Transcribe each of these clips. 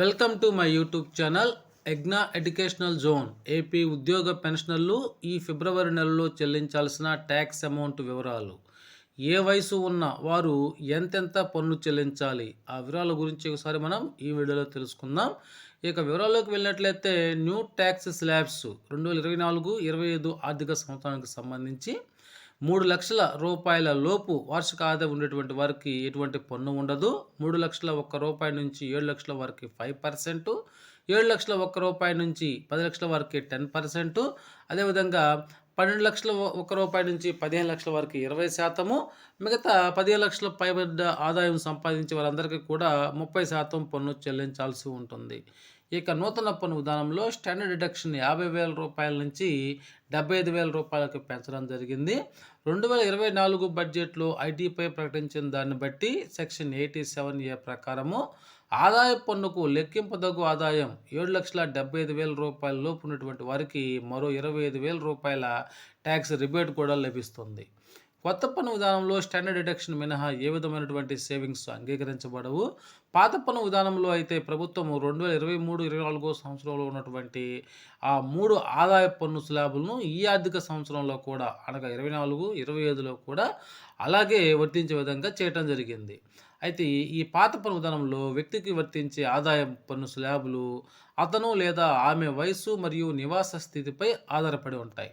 Welcome to my YouTube channel ఎగ్నా educational zone. AP ఉద్యోగ పెన్షనర్లు ఈ ఫిబ్రవరి నెలలో చెల్లించాల్సిన ట్యాక్స్ అమౌంట్ వివరాలు. ఏ వయసు ఉన్న వారు ఎంతెంత పన్ను చెల్లించాలి? ఆ వివరాల గురించి ఒకసారి మనం ఈ వీడియోలో తెలుసుకుందాం. ఇక వివరాల్లోకి వెళ్ళినట్లయితే న్యూ ట్యాక్స్ స్లాబ్స్ రెండు వేల ఇరవై నాలుగు ఇరవై ఐదు ఆర్థిక సంవత్సరానికి సంబంధించి మూడు లక్షల రూపాయల లోపు వార్షిక ఆదాయం ఉండేటువంటి వారికి ఎటువంటి పన్ను ఉండదు. మూడు లక్షల ఒక్క రూపాయి నుంచి ఏడు లక్షల వరకు ఫైవ్ పర్సెంట్ ఏడు లక్షల ఒక్క రూపాయి నుంచి పది లక్షల వరకు టెన్ పర్సెంట్. అదేవిధంగా పన్నెండు లక్షల ఒక్క రూపాయి నుంచి పదిహేను లక్షల వరకు ఇరవై శాతము. మిగతా పదిహేను లక్షల పైబడ్డ ఆదాయం సంపాదించే వారందరికీ కూడా ముప్పై శాతం పన్ను చెల్లించాల్సి ఉంటుంది. ఇక నూతన పన్ను విధానంలో స్టాండర్డ్ డిడక్షన్ యాభై వేల రూపాయల నుంచి డెబ్బై ఐదు వేల రూపాయలకు పెంచడం జరిగింది. రెండు వేల ఇరవై నాలుగు బడ్జెట్లో ఐటీపై ప్రకటించిన దాన్ని బట్టి సెక్షన్ ఎయిటీ సెవెన్ ఏ ప్రకారము ఆదాయ పన్నుకు లెక్కింపదగు ఆదాయం ఏడు లక్షల డెబ్బై ఐదు వేల రూపాయల లోపు ఉన్నటువంటి వారికి మరో ఇరవై ఐదు వేల రూపాయల ట్యాక్స్ రిబేట్ కూడా లభిస్తుంది. కొత్త పన్ను విధానంలో స్టాండర్డ్ డిడక్షన్ మినహా ఏ విధమైనటువంటి సేవింగ్స్ అంగీకరించబడవు. పాత పన్ను విధానంలో అయితే ప్రభుత్వం రెండు వేల ఇరవై మూడు ఇరవై నాలుగో సంవత్సరంలో ఉన్నటువంటి ఆ మూడు ఆదాయ పన్ను స్లాబులను ఈ ఆర్థిక సంవత్సరంలో కూడా అనగా ఇరవై నాలుగు ఇరవై ఐదులో కూడా అలాగే వర్తించే విధంగా చేయటం జరిగింది. అయితే ఈ పాత పన్ను విధానంలో వ్యక్తికి వర్తించే ఆదాయ పన్ను స్లాబులు అతను లేదా ఆమె వయస్సు మరియు నివాస స్థితిపై ఆధారపడి ఉంటాయి.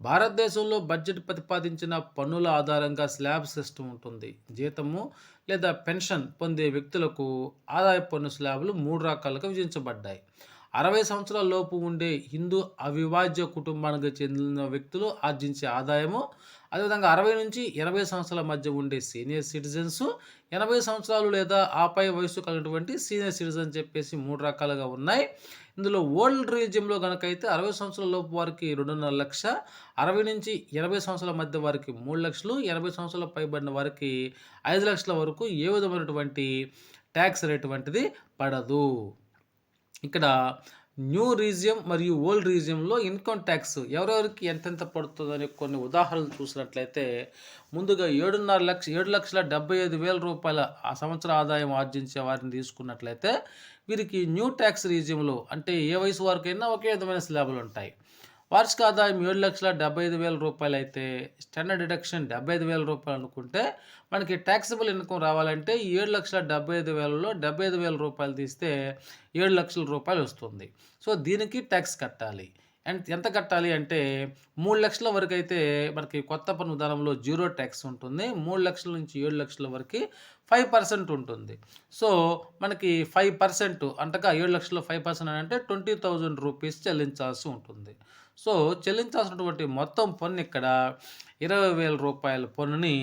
భారతదేశంలో బడ్జెట్ ప్రతిపాదించిన పన్నుల ఆధారంగా స్లాబ్ సిస్టమ్ ఉంటుంది. జీతము లేదా పెన్షన్ పొందే వ్యక్తులకు ఆదాయ పన్ను స్లాబులు మూడు రకాలుగా విధించబడ్డాయి అరవై సంవత్సరాల లోపు ఉండే హిందూ అవిభాజ్య కుటుంబానికి చెందిన వ్యక్తులు ఆర్జించే ఆదాయము అదేవిధంగా అరవై నుంచి ఎనభై సంవత్సరాల మధ్య ఉండే సీనియర్ సిటిజన్స్ ఎనభై సంవత్సరాలు లేదా ఆపై వయసు కలిగినటువంటి సీనియర్ సిటిజన్ చెప్పేసి మూడు రకాలుగా ఉన్నాయి. ఇందులో ఓల్డ్ రిలీజియంలో కనుక అయితే అరవై సంవత్సరాల లోపు వారికి రెండున్నర లక్ష అరవై నుంచి ఎనభై సంవత్సరాల మధ్య వారికి మూడు లక్షలు ఎనభై సంవత్సరాల పైబడిన వారికి ఐదు లక్షల వరకు ఏ విధమైనటువంటి ట్యాక్స్ రేటు వంటిది పడదు. ఇక్కడ న్యూ రీజియం మరియు ఓల్డ్ రీజియంలో ఇన్కమ్ ట్యాక్స్ ఎవరెవరికి ఎంతెంత పడుతుందని కొన్ని ఉదాహరణలు చూసినట్లయితే ముందుగా ఏడున్నర లక్ష ఏడు లక్షల డెబ్బై ఐదు వేల రూపాయల ఆ సంవత్సర ఆదాయం ఆర్జించే వారిని తీసుకున్నట్లయితే వీరికి న్యూ ట్యాక్స్ రీజియంలో అంటే ఏ వయసు వారికైనా ఒకే విధమైన స్లాబులు ఉంటాయి. వార్షిక ఆదాయం ఏడు లక్షల డెబ్బై ఐదు వేల రూపాయలు అయితే స్టాండర్డ్ డిడక్షన్ డెబ్బై ఐదు వేల రూపాయలు అనుకుంటే మనకి ట్యాక్సిబుల్ ఇన్కమ్ రావాలంటే ఏడు లక్షల డెబ్బై ఐదు వేలలో డెబ్బై ఐదు వేల రూపాయలు తీస్తే ఏడు లక్షల రూపాయలు వస్తుంది. సో దీనికి ట్యాక్స్ కట్టాలి. అండ్ ఎంత కట్టాలి అంటే మూడు లక్షల వరకు అయితే మనకి కొత్త పన్ను విధానంలో జీరో ట్యాక్స్ ఉంటుంది. మూడు లక్షల నుంచి ఏడు లక్షల వరకు ఫైవ్ పర్సెంట్ ఉంటుంది. సో మనకి ఫైవ్ పర్సెంట్ అంటగా ఏడు లక్షల ఫైవ్ పర్సెంట్ అంటే ట్వంటీ థౌజండ్ రూపీస్ చెల్లించాల్సి ఉంటుంది. సో చెల్లించాల్సినటువంటి మొత్తం పన్ను ఇక్కడ ఇరవై వేల రూపాయల పన్నుని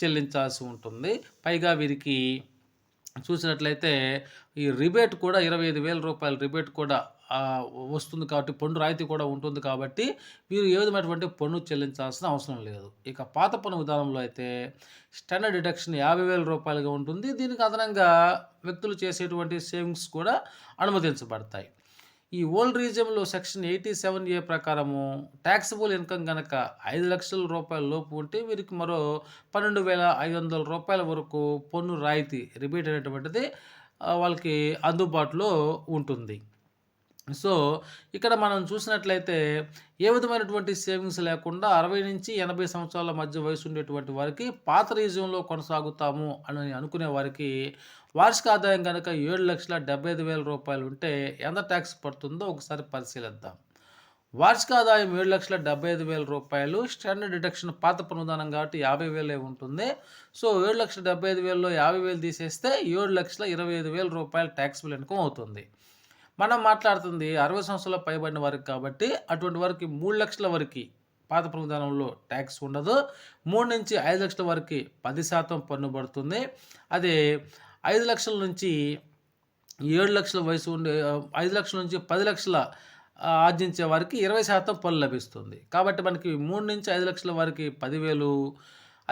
చెల్లించాల్సి ఉంటుంది. పైగా వీరికి చూసినట్లయితే ఈ రిబేట్ కూడా ఇరవై ఐదు వేల రూపాయల రిబేట్ కూడా వస్తుంది కాబట్టి పన్ను రాయితీ కూడా ఉంటుంది కాబట్టి వీరు ఏ విధమైనటువంటి పన్ను చెల్లించాల్సిన అవసరం లేదు. ఇక పాత పన్ను విధానంలో అయితే స్టాండర్డ్ డిడక్షన్ యాభై వేల రూపాయలుగా ఉంటుంది. దీనికి అదనంగా వ్యక్తులు చేసేటువంటి సేవింగ్స్ కూడా అనుమతించబడతాయి. ఈ ఓల్డ్ రీజియంలో సెక్షన్ ఎయిటీ సెవెన్ ఏ ప్రకారము ట్యాక్సిబుల్ ఇన్కమ్ కనుక ఐదు లక్షల రూపాయల లోపు ఉంటే వీరికి మరో పన్నెండు వేల ఐదు వందల రూపాయల వరకు పన్ను రాయితీ రిబేట్ అనేటువంటిది వాళ్ళకి అందుబాటులో ఉంటుంది. సో ఇక్కడ మనం చూసినట్లయితే ఏ విధమైనటువంటి సేవింగ్స్ లేకుండా అరవై నుంచి ఎనభై సంవత్సరాల మధ్య వయసు ఉండేటువంటి వారికి పాత రీజియంలో కొనసాగుతాము అని అనుకునే వారికి వార్షిక ఆదాయం కనుక ఏడు లక్షల డెబ్బై ఐదు వేల రూపాయలు ఉంటే ఎంత ట్యాక్స్ పడుతుందో ఒకసారి పరిశీలిద్దాం. వార్షిక ఆదాయం ఏడు లక్షల డెబ్బై ఐదు వేల రూపాయలు స్టాండర్డ్ డిడక్షన్ పాత పనుదానం కాబట్టి యాభై వేలే ఉంటుంది. సో ఏడు లక్షల డెబ్బై ఐదు వేలలో యాభై వేలు తీసేస్తే ఏడు లక్షల ఇరవై ఐదు వేల రూపాయలు ట్యాక్సిబుల్ ఇన్కమ్ అవుతుంది. మనం మాట్లాడుతుంది అరవై సంవత్సరాల పైబడిన వారికి కాబట్టి అటువంటి వారికి మూడు లక్షల వరకు పాత ప్రభుత్వంలో ట్యాక్స్ ఉండదు. మూడు నుంచి ఐదు లక్షల వరకు పది శాతం పన్ను పడుతుంది. అదే ఐదు లక్షల నుంచి ఏడు లక్షల వయసు ఉండే ఐదు లక్షల నుంచి పది లక్షల ఆర్జించే వారికి ఇరవై శాతం పన్ను లభిస్తుంది. కాబట్టి మనకి మూడు నుంచి ఐదు లక్షల వరకు పదివేలు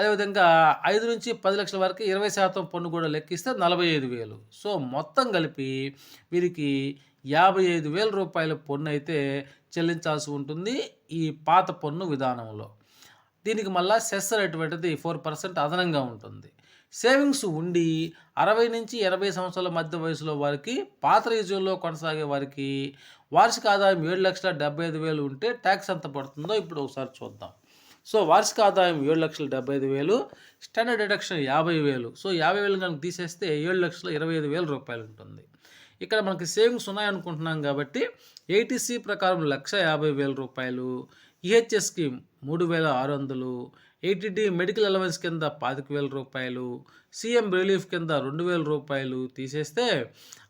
అదేవిధంగా ఐదు నుంచి పది లక్షల వరకు ఇరవై శాతం పన్ను కూడా లెక్కిస్తే నలభై ఐదు వేలు. సో మొత్తం కలిపి వీరికి యాభై ఐదు వేల రూపాయల పన్ను అయితే చెల్లించాల్సి ఉంటుంది ఈ పాత పన్ను విధానంలో. దీనికి మళ్ళీ సెస్ అటువంటిది ఫోర్ పర్సెంట్ అదనంగా ఉంటుంది. సేవింగ్స్ ఉండి అరవై నుంచి ఎనభై సంవత్సరాల మధ్య వయసులో వారికి పాత రీజియన్లో కొనసాగే వారికి వార్షిక ఆదాయం ఏడు లక్షల డెబ్బై ఐదు వేలు ఉంటే ట్యాక్స్ ఎంత పడుతుందో ఇప్పుడు ఒకసారి చూద్దాం. సో వార్షిక ఆదాయం ఏడు లక్షల డెబ్బై ఐదు వేలు స్టాండర్డ్ డిడక్షన్ యాభై వేలు. సో యాభై వేలు కనుక తీసేస్తే ఏడు లక్షల ఇరవై ఐదు వేల రూపాయలు ఉంటుంది. ఇక్కడ మనకి సేవింగ్స్ ఉన్నాయనుకుంటున్నాం కాబట్టి ఏటీసీ ప్రకారం లక్ష యాభై వేల రూపాయలు ఈహెచ్ఎస్ స్కీమ్ మూడు వేల ఆరు వందలు ఏటీడీ మెడికల్ అలవెన్స్ కింద పాతిక వేల రూపాయలు సీఎం రిలీఫ్ కింద రెండు వేల రూపాయలు తీసేస్తే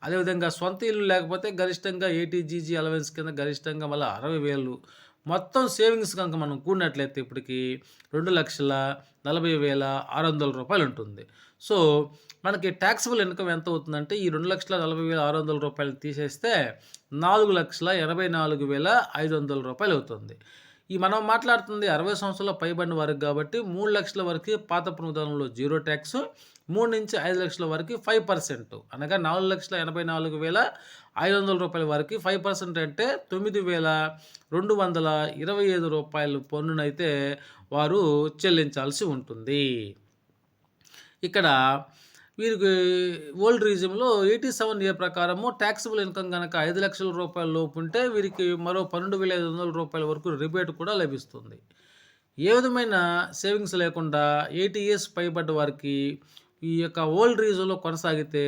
అదేవిధంగా సొంత ఇల్లు లేకపోతే గరిష్టంగా ఏటీజీజీ అలవెన్స్ కింద గరిష్టంగా మళ్ళీ అరవై వేలు మొత్తం సేవింగ్స్ కనుక మనం కూడినట్లయితే ఇప్పటికి రెండు లక్షల నలభై వేల ఆరు వందల రూపాయలు ఉంటుంది. సో మనకి ట్యాక్సిబుల్ ఇన్కమ్ ఎంత అవుతుందంటే ఈ రెండు లక్షల నలభై వేల ఆరు వందల రూపాయలు తీసేస్తే నాలుగు లక్షల ఎనభై నాలుగు వేల ఐదు వందల రూపాయలు అవుతుంది. ఈ మనం మాట్లాడుతుంది అరవై సంవత్సరాల పైబడిన వారికి కాబట్టి మూడు లక్షల వరకు పాత పునరుద్ధరణలో జీరో ట్యాక్స్ మూడు నుంచి ఐదు లక్షల వరకు ఫైవ్ పర్సెంట్ అనగా నాలుగు లక్షల ఎనభై నాలుగు వేల ఐదు వందల రూపాయల వరకు ఫైవ్ పర్సెంట్ అంటే తొమ్మిది వేల రెండు వందల ఇరవై ఐదు రూపాయలు పన్నునైతే వారు చెల్లించాల్సి ఉంటుంది. ఇక్కడ వీరికి ఓల్డ్ రీజియంలో ఎయిటీ సెవెన్ ఏ ప్రకారము ట్యాక్సిబుల్ ఇన్కమ్ కనుక ఐదు లక్షల రూపాయల లోపు ఉంటే వీరికి మరో పన్నెండు వేల ఐదు వందల రూపాయల వరకు రిబేట్ కూడా లభిస్తుంది. ఏ విధమైన సేవింగ్స్ లేకుండా ఎయిటీ ఇయర్స్ పైబడ్డ వారికి ఈ యొక్క ఓల్డ్ రీజన్లో కొనసాగితే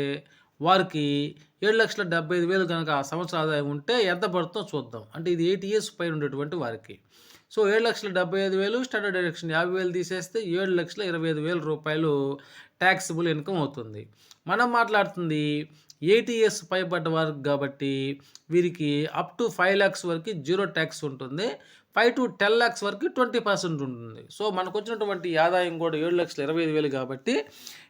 వారికి ఏడు లక్షల డెబ్బై ఐదు వేలు కనుక సంవత్సర ఆదాయం ఉంటే ఎంత పడుతుందో చూద్దాం. అంటే ఇది ఎయిట్ ఇయర్స్ పైన ఉండేటువంటి వారికి. సో ఏడు లక్షల డెబ్బై ఐదు వేలు స్టాండర్డ్ డైరెక్షన్ యాభై వేలు తీసేస్తే ఏడు లక్షల ఇరవై ఐదు వేల రూపాయలు ట్యాక్సిబుల్ ఇన్కమ్ అవుతుంది. మనం మాట్లాడుతుంది ఎయిటీ ఇయర్స్ పైబడ్డ వారికి కాబట్టి వీరికి అప్ టు ఫైవ్ ల్యాక్స్ వరకు జీరో ట్యాక్స్ ఉంటుంది. ఫైవ్ టు టెన్ ల్యాక్స్ వరకు ట్వంటీ పర్సెంట్ ఉంటుంది. సో మనకు వచ్చినటువంటి ఆదాయం కూడా ఏడు లక్షల ఇరవై ఐదు వేలు కాబట్టి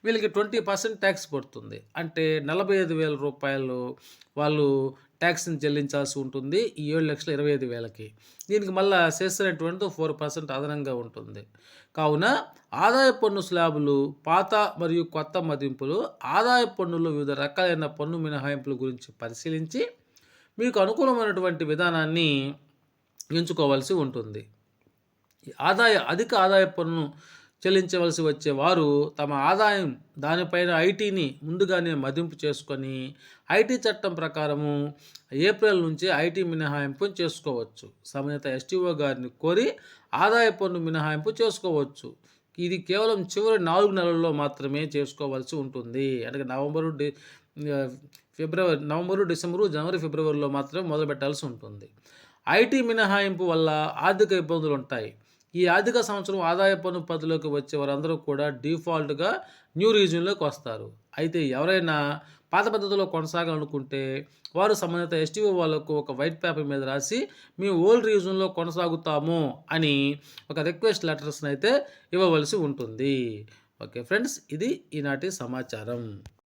వీళ్ళకి ట్వంటీ పర్సెంట్ ట్యాక్స్ పడుతుంది. అంటే నలభై ఐదు వేల రూపాయలు వాళ్ళు ట్యాక్స్ని చెల్లించాల్సి ఉంటుంది ఈ ఏడు లక్షల ఇరవై ఐదు వేలకి. దీనికి మళ్ళీ చేస్తున్నటువంటి ఫోర్ పర్సెంట్ అదనంగా ఉంటుంది. కావున ఆదాయ పన్ను స్లాబులు పాత మరియు కొత్త మదింపులు ఆదాయ పన్నులు వివిధ రకాలైన పన్ను మినహాయింపుల గురించి పరిశీలించి మీకు అనుకూలమైనటువంటి విధానాన్ని ఎంచుకోవాల్సి ఉంటుంది. ఆదాయ అధిక ఆదాయ పన్ను చెల్లించవలసి వచ్చే వారు తమ ఆదాయం దానిపైన ఐటీని ముందుగానే మదింపు చేసుకొని ఐటీ చట్టం ప్రకారము ఏప్రిల్ నుంచి ఐటీ మినహాయింపు చేసుకోవచ్చు. సమేత ఎస్టీఓ గారిని కోరి ఆదాయ పన్ను మినహాయింపు చేసుకోవచ్చు. ఇది కేవలం చివరి నాలుగు నెలల్లో మాత్రమే చేసుకోవాల్సి ఉంటుంది. అంటే నవంబరు డి ఫిబ్రవరి నవంబరు డిసెంబరు జనవరి ఫిబ్రవరిలో మాత్రమే మొదలు పెట్టాల్సి ఉంటుంది. ఐటీ మినహాయింపు వల్ల ఆర్థిక ఇబ్బందులు ఉంటాయి. ఈ ఆర్థిక సంవత్సరం ఆదాయ పన్ను పద్ధతిలోకి వచ్చే వారందరూ కూడా డిఫాల్ట్గా న్యూ రీజియన్లోకి వస్తారు. అయితే ఎవరైనా పాత పద్ధతిలో కొనసాగాలనుకుంటే వారు సంబంధిత ఎస్టీఓ వాళ్ళకు ఒక వైట్ పేపర్ మీద రాసి మేము ఓల్డ్ రీజన్లో కొనసాగుతాము అని ఒక రిక్వెస్ట్ లెటర్స్ని అయితే ఇవ్వవలసి ఉంటుంది. ఓకే ఫ్రెండ్స్ ఇది ఈనాటి సమాచారం.